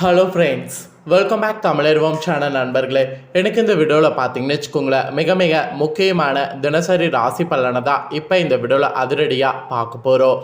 Hello friends welcome back Tamilarvam channel நண்பர்களே. எனக்கு இந்த வீடியோவில் பார்த்தீங்கன்னு வச்சுக்கோங்களேன் மிக மிக முக்கியமான தினசரி ராசி பலனை தான் இப்போ இந்த வீடியோவில் அதிரடியாக பார்க்க போகிறோம்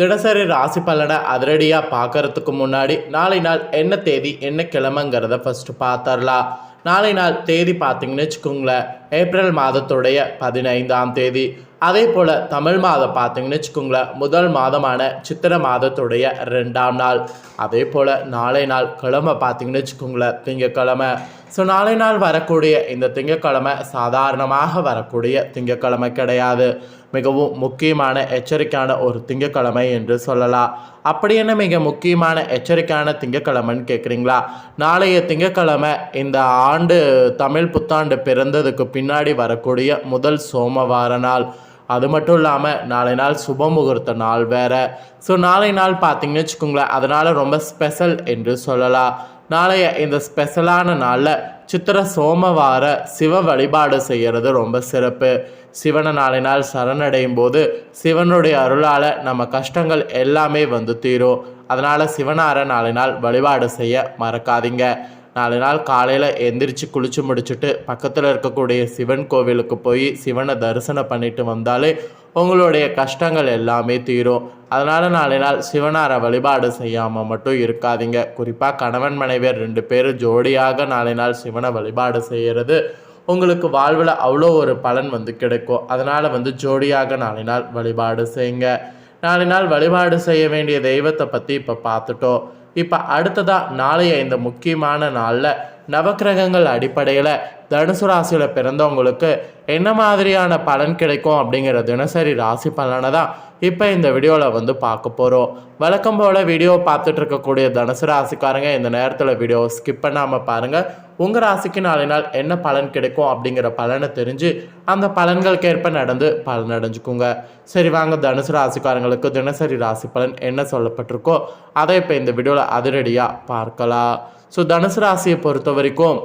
தினசரி ராசி பலனை அதிரடியாக பார்க்கறதுக்கு முன்னாடி நாளை நாள் என்ன தேதி என்ன கிழமைங்கிறத ஃபஸ்ட்டு பார்த்துடலாம். நாளை நாள் தேதி பார்த்தீங்கன்னு வச்சுக்கோங்களேன். ஏப்ரல் மாதத்துடைய பதினைந்தாம் தேதி. அதே போல் தமிழ் மாதம் பார்த்தீங்கன்னு வச்சுக்கோங்களேன் முதல் மாதமான சித்திரை மாதத்துடைய ரெண்டாம் நாள். அதே போல் நாளை நாள் கிழமை பார்த்தீங்கன்னு வச்சுக்கோங்களேன் திங்கக்கிழமை ஸோ நாளை நாள் வரக்கூடிய இந்த திங்கக்கிழமை சாதாரணமாக வரக்கூடிய திங்கக்கிழமை கிடையாது. மிகவும் முக்கியமான எச்சரிக்கையான ஒரு திங்கக்கிழமை என்று சொல்லலாம். அப்படி என்ன மிக முக்கியமான எச்சரிக்கையான திங்கக்கிழமைன்னு கேட்குறீங்களா? நாளைய திங்கக்கிழமை இந்த ஆண்டு தமிழ் புத்தாண்டு பிறந்ததுக்கு பின்னாடி வரக்கூடிய முதல் சோமவார நாள். அது மட்டும் இல்லாமல் நாளை நாள் சுப முகூர்த்த நாள் வேறு. ஸோ நாளை நாள் பார்த்தீங்கன்னு வச்சுக்கோங்களேன் அதனால் ரொம்ப ஸ்பெஷல் என்று சொல்லலாம். நாளைய இந்த ஸ்பெஷலான நாளில் சித்திர சோமவார சிவ வழிபாடு செய்கிறது ரொம்ப சிறப்பு. சிவனை நாளை நாள் சரணடையும் போது சிவனுடைய அருளால் நம்ம கஷ்டங்கள் எல்லாமே வந்து தீரும். அதனால் சிவனார நாளை நாள் வழிபாடு செய்ய மறக்காதீங்க. நாலு நாள் காலையில் எந்திரிச்சு குளிச்சு முடிச்சுட்டு பக்கத்தில் இருக்கக்கூடிய சிவன் கோவிலுக்கு போய் சிவனை தரிசனம் பண்ணிட்டு வந்தாலே உங்களுடைய கஷ்டங்கள் எல்லாமே தீரும். அதனால் நாளை நாள் சிவனாரை வழிபாடு செய்யாமல் மட்டும் இருக்காதீங்க. குறிப்பாக கணவன் மனைவியர் ரெண்டு பேரும் ஜோடியாக நாளை நாள் சிவனை வழிபாடு செய்கிறது உங்களுக்கு வாழ்வில் அவ்வளோ ஒரு பலன் வந்து கிடைக்கும். அதனால் வந்து ஜோடியாக நாளை நாள் வழிபாடு செய்யுங்க. நாளை நாள் வழிபாடு செய்ய வேண்டிய தெய்வத்தை பற்றி இப்போ பார்த்துட்டோம். இப்போ அடுத்ததாக நாளைய இந்த முக்கியமான நாளில் நவக்கிரகங்கள் அடிப்படையில் தனுசு ராசியில் பிறந்தவங்களுக்கு என்ன மாதிரியான பலன் கிடைக்கும் அப்படிங்கிற தினசரி ராசி பலனை தான் இப்போ இந்த வீடியோவில் வந்து பார்க்க போகிறோம் வழக்கம் போல் வீடியோ பார்த்துட்டு இருக்கக்கூடிய தனுசு ராசிக்காரங்க இந்த நேரத்தில் வீடியோ ஸ்கிப் பண்ணாமல் பாருங்கள் உங்கள் ராசிக்கு நாளை நாள் என்ன பலன் கிடைக்கும் அப்படிங்கிற பலனை தெரிஞ்சு அந்த பலன்களுக்கேற்ப நடந்து பலன் அடைஞ்சுக்குங்க. சரி வாங்க தனுசு ராசிக்காரங்களுக்கு தினசரி ராசி பலன் என்ன சொல்லப்பட்டிருக்கோ அதை இப்போ இந்த வீடியோவில் அதிரடியாக பார்க்கலாம். ஸோ தனுசு ராசியை பொறுத்த வரைக்கும்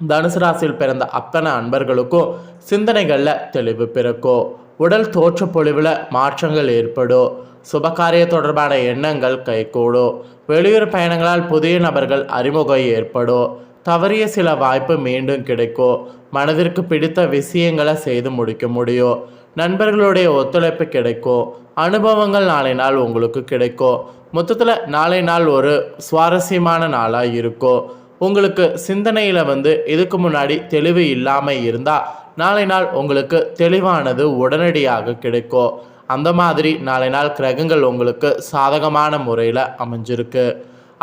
தனுசு ராசியில் பிறந்த அத்தனை அன்பர்களுக்கும் சிந்தனைகளில் தெளிவு பிறக்கும். உடல் தோற்ற பொழிவில் மாற்றங்கள் ஏற்படும். சுபகாரிய தொடர்பான எண்ணங்கள் கைகூடும். வெளியூர் பயணங்களால் புதிய நபர்கள் அறிமுகம் ஏற்படும். தவறிய சில வாய்ப்பு மீண்டும் கிடைக்கும் மனதிற்கு பிடித்த விஷயங்களை செய்து முடிக்க முடியும் நண்பர்களுடைய ஒத்துழைப்பு கிடைக்கும் அனுபவங்கள் நாளை நாள் உங்களுக்கு கிடைக்கும் மொத்தத்தில் நாளை நாள் ஒரு சுவாரஸ்யமான நாளாக இருக்கும் உங்களுக்கு சிந்தனையில் வந்து இதுக்கு முன்னாடி தெளிவு இல்லாமல் இருந்தால் நாளை நாள் உங்களுக்கு தெளிவானது உடனடியாக கிடைக்கும் அந்த மாதிரி நாளை நாள் கிரகங்கள் உங்களுக்கு சாதகமான முறையில் அமைஞ்சிருக்கு.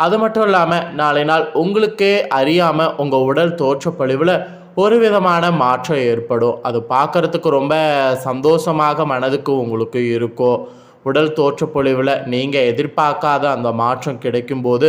அது மட்டும் இல்லாமல் நாளை நாள் உங்களுக்கே அறியாமல் உங்கள் உடல் தோற்றப்பொழிவில் ஒரு விதமான மாற்றம் ஏற்படும். அது பார்க்குறதுக்கு ரொம்ப சந்தோஷமாக மனதுக்கு உங்களுக்கு இருக்கும் உடல் தோற்றப்பொழிவில் நீங்கள் எதிர்பார்க்காத அந்த மாற்றம் கிடைக்கும்போது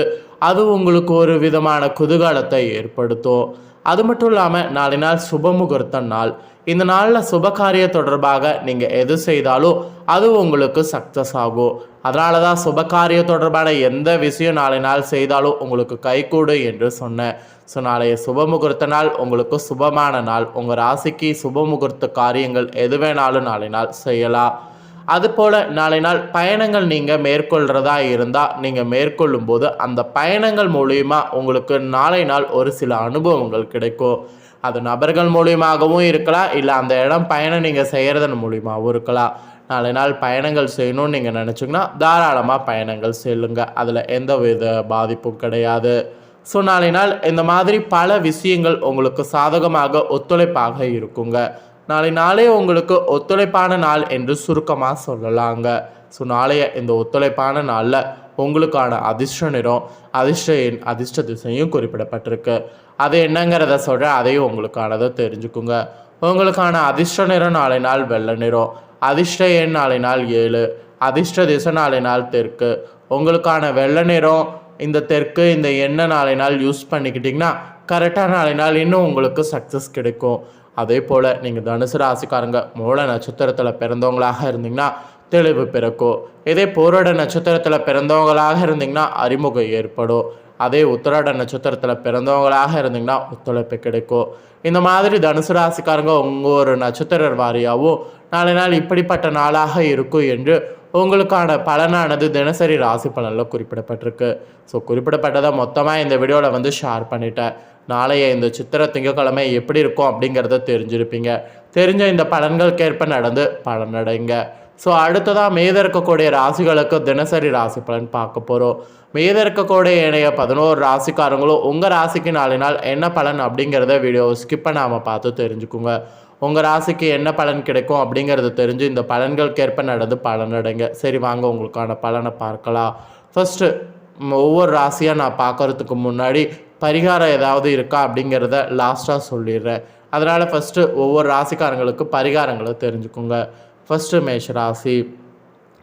அது உங்களுக்கு ஒரு விதமான குதூகலத்தை ஏற்படுத்தும். அது மட்டும் இல்லாமல் நாளை நாள் சுபமுகூர்த்த நாள். இந்த நாளில் சுபகாரிய தொடர்பாக நீங்கள் எது செய்தாலும் அது உங்களுக்கு சக்ஸஸ் ஆகும். அதனால தான் சுபகாரிய தொடர்பான எந்த விஷயம் நாளை நாள் செய்தாலும் உங்களுக்கு கைகூடு என்று சொன்னேன். ஸோ நாளைய சுபமுகூர்த்த நாள் உங்களுக்கு சுபமான நாள். உங்கள் ராசிக்கு சுபமுகூர்த்த காரியங்கள் எது வேணாலும் நாளை நாள் செய்யலாம். அதுபோல் நாளை நாள் பயணங்கள் நீங்கள் மேற்கொள்கிறதா இருந்தால் நீங்கள் மேற்கொள்ளும் போது அந்த பயணங்கள் மூலிமா உங்களுக்கு நாளை நாள் ஒரு சில அனுபவங்கள் கிடைக்கும். அது நபர்கள் மூலியமாகவும் இருக்கலாம் இல்லை அந்த இடம் பயணம் நீங்கள் செய்கிறதன் மூலியமாகவும் இருக்கலாம். நாளை நாள் பயணங்கள் செய்யணும்னு நீங்கள் நினச்சிங்கன்னா தாராளமாக பயணங்கள் செல்லுங்க. அதில் எந்த வித பாதிப்பும் கிடையாது. ஸோ நாளை நாள் இந்த மாதிரி பல விஷயங்கள் உங்களுக்கு சாதகமாக ஒத்துழைப்பாக இருக்குங்க. நாளை நாளே உங்களுக்கு ஒத்துழைப்பான நாள் என்று சுருக்கமாக சொல்லலாங்க. ஸோ நாளைய இந்த ஒத்துழைப்பான நாளில் உங்களுக்கான அதிர்ஷ்ட நிறம் அதிர்ஷ்ட எண் அதிர்ஷ்ட திசையும் குறிப்பிடப்பட்டிருக்கு. அது என்னங்கிறத சொல்கிறேன் அதையும் உங்களுக்கானதை தெரிஞ்சுக்குங்க. உங்களுக்கான அதிர்ஷ்ட நிறம் நாளை நாள் வெள்ளை நிறம் அதிர்ஷ்ட எண் நாளை நாள் ஏழு அதிர்ஷ்ட திசை நாளை நாள் தெற்கு. உங்களுக்கான வெள்ளை நிறம் இந்த தெற்கு இந்த எண்ணெய் நாளை நாள் யூஸ் பண்ணிக்கிட்டிங்கன்னா கரெக்டாக நாளை நாள் இன்னும் உங்களுக்கு சக்ஸஸ் கிடைக்கும். அதே போல் நீங்கள் தனுசு ராசிக்காரங்க மூல நட்சத்திரத்தில் பிறந்தவங்களாக இருந்தீங்கன்னா தெளிவு பிறக்கும். இதே போரோட நட்சத்திரத்தில் பிறந்தவங்களாக இருந்தீங்கன்னா அறிமுகம் ஏற்படும். அதே உத்தராட நட்சத்திரத்தில் பிறந்தவங்களாக இருந்தீங்கன்னா ஒத்துழைப்பு கிடைக்கும். இந்த மாதிரி தனுசு ராசிக்காரங்க உங்கள் ஒரு நட்சத்திர வாரியாகவும் நாளை நாள் இப்படிப்பட்ட நாளாக இருக்கும் என்று உங்களுக்கான பலனானது தினசரி ராசி பலனில் குறிப்பிடப்பட்டிருக்கு. ஸோ குறிப்பிடப்பட்டதை மொத்தமாக இந்த வீடியோவில் வந்து ஷேர் பண்ணிட்டேன். நாளைய இந்த சித்திர திங்கக்கிழமை எப்படி இருக்கும் அப்படிங்கிறத தெரிஞ்சிருப்பீங்க. தெரிஞ்ச இந்த பலன்களுக்கேற்ப நடந்து பலனடைங்க. ஸோ அடுத்ததாக மீத இருக்கக்கூடிய ராசிகளுக்கு தினசரி ராசி பலன் பார்க்க போகிறோம் மீத இருக்கக்கூடிய இணைய பதினோரு ராசிக்காரங்களும் உங்கள் ராசிக்கு நாலு நாள் என்ன பலன் அப்படிங்கிறத வீடியோ ஸ்கிப் பண்ணாமல் பார்த்து தெரிஞ்சுக்குங்க. உங்கள் ராசிக்கு என்ன பலன் கிடைக்கும் அப்படிங்கிறத தெரிஞ்சு இந்த பலன்களுக்கேற்ப நடந்து பலனடைங்க சரி வாங்க உங்களுக்கான பலனை பார்க்கலாம். ஃபஸ்ட்டு ஒவ்வொரு ராசியாக நான் பார்க்கறதுக்கு முன்னாடி பரிகாரம் ஏதாவது இருக்கா அப்படிங்கிறத லாஸ்ட்டாக சொல்லிடுறேன். அதனால் ஃபஸ்ட்டு ஒவ்வொரு ராசிக்காரங்களுக்கு பரிகாரங்களை தெரிஞ்சுக்குங்க. ஃபஸ்ட்டு மேஷ ராசி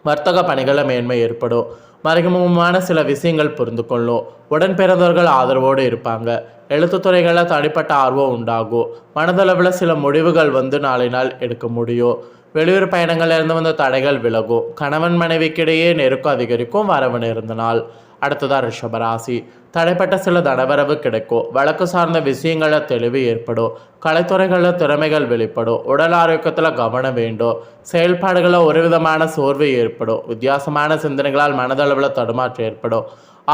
வர்த்தக பணிகளில் மேன்மை ஏற்படும். மறைமுகமான சில விஷயங்கள் புரிந்து கொள்ளும். உடன் பிறந்தவர்கள் ஆதரவோடு இருப்பாங்க. எழுத்துத்துறைகளில் தனிப்பட்ட ஆர்வம் உண்டாகும். மனதளவில் சில முடிவுகள் வந்து நாளை நாள் எடுக்க முடியும். வெளியூர் பயணங்களிலிருந்து வந்த தடைகள் விலகும். கணவன் மனைவிக்கிடையே நெருக்கம் அதிகரிக்கும். வரவு நேர்ந்த நாள். அடுத்ததாக ரிஷபராசி. தடைப்பட்ட சில தடவரவு கிடைக்கும் வழக்கு சார்ந்த விஷயங்களில் தெளிவு ஏற்படும் கலைத்துறைகளில் திறமைகள் வெளிப்படும் உடல் ஆரோக்கியத்தில் கவனம் வேண்டும் செயல்பாடுகளில் ஒரு விதமான சோர்வு ஏற்படும் வித்தியாசமான சிந்தனைகளால் மனதளவில் தடுமாற்றம் ஏற்படும்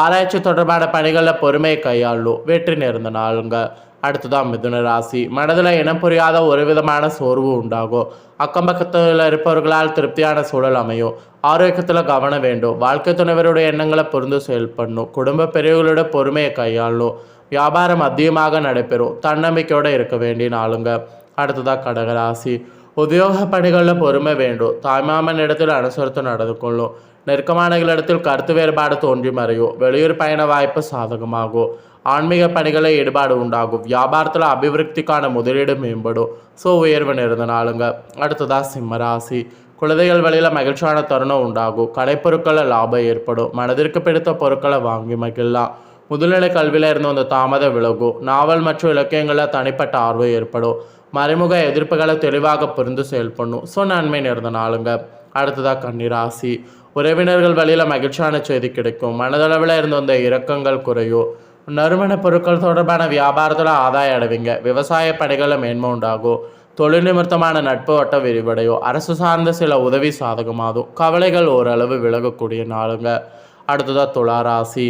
ஆராய்ச்சி தொடர்பான பணிகளில் பொறுமையை கையாளும் வெற்றி நேர்ந்த நாளுங்க. அடுத்ததான் மிதுன ராசி மனதில் இனம் புரியாத ஒரு விதமான சோர்வு உண்டாகும் அக்கம் பக்கத்தில் இருப்பவர்களால் திருப்தியான சூழல் அமையும் ஆரோக்கியத்தில் கவனம் வேண்டும் வாழ்க்கை துணைவருடைய எண்ணங்களை புரிந்து செயல்படணும் குடும்ப பெரியவர்களோட பொறுமையை கையாளணும் வியாபாரம் அதிகமாக நடைபெறும் தன்னம்பிக்கையோடு இருக்க வேண்டிய நாளுங்க அடுத்ததாக கடகராசி உத்தியோக பணிகளில் பொறுமை வேண்டும் தாய்மாமன் இடத்தில் அனுசரித்து நடந்து கொள்ளும் நெருக்கமானகளிடத்தில் கருத்து வேறுபாடு தோன்றி மறையும் வெளியூர் பயண வாய்ப்பு சாதகமாகும் ஆன்மீக பணிகளில் ஈடுபாடு உண்டாகும் வியாபாரத்தில் அபிவிருத்திக்கான முதலீடு மேம்படும் ஸோ உயர்வு நிறந்த நாளுங்க அடுத்ததாக சிம்மராசி குழந்தைகள் வழியில் மகிழ்ச்சியான தருணம் உண்டாகும் கலைப்பொருட்களில் லாபம் ஏற்படும் மனதிற்கு பிடித்த பொருட்களை வாங்கி மகிழலாம் முதுநிலை கல்வியில் இருந்து வந்த தாமதம் விலகும் நாவல் மற்றும் இலக்கியங்களில் தனிப்பட்ட ஆர்வம் ஏற்படும் மறைமுக எதிர்ப்புகளை தெளிவாக புரிந்து செயல்படணும். ஸோ நன்மை நேர்ந்த நாளுங்க. அடுத்ததாக கன்னிராசி உறவினர்கள் வழியில் மகிழ்ச்சியான செய்தி கிடைக்கும். மனதளவில் இருந்து வந்த இரக்கங்கள் குறையும் நறுமண பொருட்கள் தொடர்பான வியாபாரத்தில் ஆதாயம் அடைவீங்க. விவசாய பணிகளில் மேன்மை உண்டாகும் தொழில் நிமித்தமான நட்பு வட்டம் விரிவடையும் அரசு சார்ந்த சில உதவி சாதகமாகும் கவலைகள் ஓரளவு விலகக்கூடிய நாளுங்க. அடுத்ததாக துளாராசி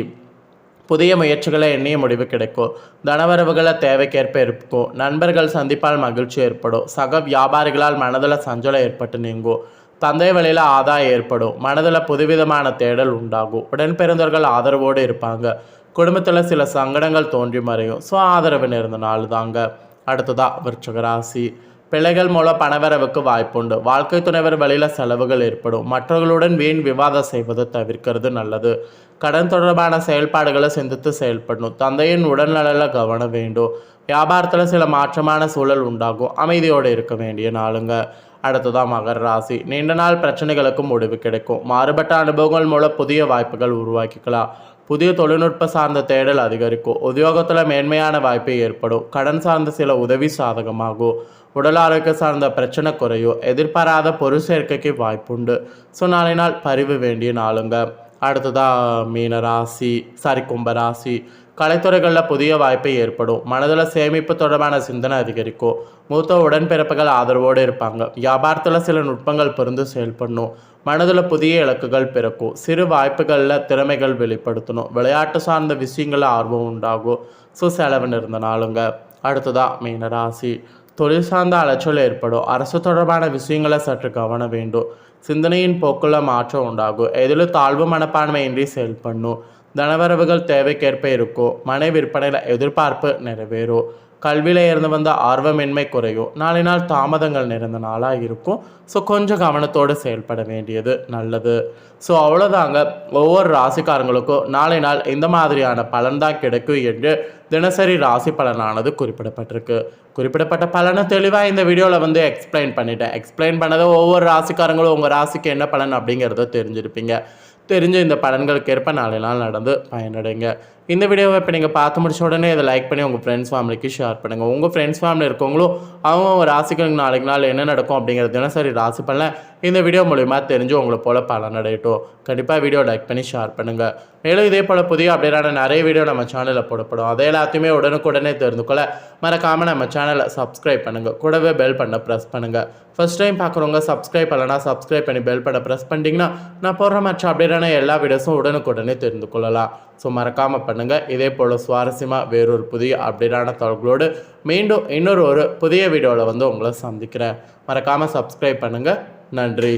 புதிய முயற்சிகளை எண்ணிய முடிவு கிடைக்கும். தனவரவுகளை தேவைக்கேற்ப இருக்கும். நண்பர்கள் சந்திப்பால் மகிழ்ச்சி ஏற்படும். சக வியாபாரிகளால் மனதில் சஞ்சலம் ஏற்பட்டு நீங்கும். தந்தை வழியில் ஆதாயம் ஏற்படும். மனதில் புதுவிதமான தேடல் உண்டாகும். உடன்பிறந்தவர்கள் ஆதரவோடு இருப்பாங்க. குடும்பத்தில் சில சங்கடங்கள் தோன்றி மறையும். ஸோ ஆதரவு நேர்ந்த நாள் தாங்க. அடுத்ததாக விருச்சகராசி பிழைகள் மூலம் பணவரவுக்கு வாய்ப்புண்டு. வாழ்க்கை துணைவர் வழியில் செலவுகள் ஏற்படும். மற்றவர்களுடன் வீண் விவாதம் செய்வதை தவிர்க்கிறது நல்லது. கடன் தொடர்பான செயல்பாடுகளை சிந்தித்து செயல்படணும். தந்தையின் உடல்நலில் கவனம் வேண்டும். வியாபாரத்தில் சில மாற்றமான சூழல் உண்டாகும். அமைதியோடு இருக்க வேண்டிய நாளுங்க. அடுத்ததான் மகர ராசி. நீண்ட நாள் பிரச்சனைகளுக்கும் முடிவு கிடைக்கும். மாறுபட்ட அனுபவங்கள் மூலம் புதிய வாய்ப்புகள் உருவாக்கிக்கலாம். புதிய தொழில்நுட்ப சார்ந்த தேடல் அதிகரிக்கும். உத்தியோகத்தில் மேன்மையான வாய்ப்பு ஏற்படும். கடன் சார்ந்த சில உதவி சாதகமாகும். உடல் ஆரோக்கியம் சார்ந்த பிரச்சனை குறையும். எதிர்பாராத பொருள் சேர்க்கைக்கு வாய்ப்புண்டு. ஸோ நாளை நாள் பரிவு வேண்டிய நாளுங்க. அடுத்ததாக மீனராசி சாரி கும்பராசி கலைத்துறைகளில் புதிய வாய்ப்பு ஏற்படும். மனதில் சேமிப்பு தொடர்பான சிந்தனை அதிகரிக்கும். மூத்த உடன்பிறப்புகள் ஆதரவோடு இருப்பாங்க. வியாபாரத்தில் சில நுட்பங்கள் பொருந்து செயல்படணும். மனதில் புதிய இலக்குகள் பிறக்கும். சிறு வாய்ப்புகளில் திறமைகள் வெளிப்படுத்தணும். விளையாட்டு சார்ந்த விஷயங்களில் ஆர்வம் உண்டாகும். ஸோ இருந்தனாலுங்க இருந்த நாளுங்க. அடுத்ததாக மீனராசி. தொழில் சார்ந்த அலைச்சல் ஏற்படும். அரசு தொடர்பான விஷயங்களை சற்று கவனம் வேண்டும். சிந்தனையின் போக்குள்ள மாற்றம் உண்டாகும். எதிலும் தாழ்வு மனப்பான்மையின்றி செயல்படணும். தனவரவுகள் தேவைக்கேற்ப இருக்கும் மனை விற்பனையில் எதிர்பார்ப்பு நிறைவேறும் கல்வியில் இருந்து வந்த ஆர்வமின்மை குறையும் நாளை நாள் தாமதங்கள் நிறைந்த நாளாக இருக்கும். ஸோ கொஞ்சம் கவனத்தோடு செயல்பட வேண்டியது நல்லது. ஸோ அவ்வளோதாங்க ஒவ்வொரு ராசிக்காரங்களுக்கும் நாளை நாள் இந்த மாதிரியான பலன் தான் கிடைக்கும் என்று தினசரி ராசி பலனானது குறிப்பிடப்பட்டிருக்கு. குறிப்பிடப்பட்ட பலனை தெளிவாக இந்த வீடியோவில் வந்து எக்ஸ்பிளைன் பண்ணிட்டேன். எக்ஸ்பிளைன் பண்ணதை ஒவ்வொரு ராசிக்காரங்களும் உங்கள் ராசிக்கு என்ன பலன் அப்படிங்கிறத தெரிஞ்சிருப்பீங்க. தெரிஞ்ச இந்த பலன்களுக்கு ஏற்ப நாளை நாள் நடந்து பயனடைங்க. இந்த வீடியோவை இப்போ நீங்கள் பார்த்து முடிச்ச உடனே இதை லைக் பண்ணி உங்கள் ஃப்ரெண்ட்ஸ் ஃபேமிலிக்கு ஷேர் பண்ணுங்கள் உங்கள் ஃப்ரெண்ட்ஸ் ஃபேமிலி இருக்கவங்களும் அவங்க ஒரு ராசிகளுக்கு நாளைக்கு நாள் என்ன நடக்கும் அப்படிங்கிறது தினசரி ராசி பண்ணல இந்த வீடியோ மூலிமா தெரிஞ்சு உங்களை போல் பலன் அடையட்டும். கண்டிப்பாக வீடியோ லைக் பண்ணி ஷேர் பண்ணுங்கள் மேலும் இதே போல் புதிய அப்டேட்டான நிறைய வீடியோ நம்ம சேனலில் போடப்படும். அதை எல்லாத்தையுமே உடனுக்குடனே தெரிந்து கொள்ள மறக்காமல் நம்ம சேனலை சப்ஸ்கிரைப் பண்ணுங்கள் கூடவே பெல் பண்ண ப்ரெஸ் பண்ணுங்கள் ஃபஸ்ட் டைம் பார்க்குறவங்க சப்ஸ்கிரைப் பண்ணலனா சப்ஸ்கிரைப் பண்ணி பெல் பண்ண ப்ரெஸ் பண்ணிட்டீங்கன்னா நான் போடுற மற்ற அப்டேட்டான எல்லா வீடியோஸும் உடனுக்குடனே தெரிந்து கொள்ளலாம். ஸோ மறக்காமல் பண்ணுங்கள் இதே போல் சுவாரஸ்யமாக வேறொரு புதிய அப்டேட்டான தகவல்களோடு மீண்டும் இன்னொரு ஒரு புதிய வீடியோவில் வந்து உங்களை சந்திக்கிறேன். மறக்காமல் சப்ஸ்கிரைப் பண்ணுங்கள் நன்றி.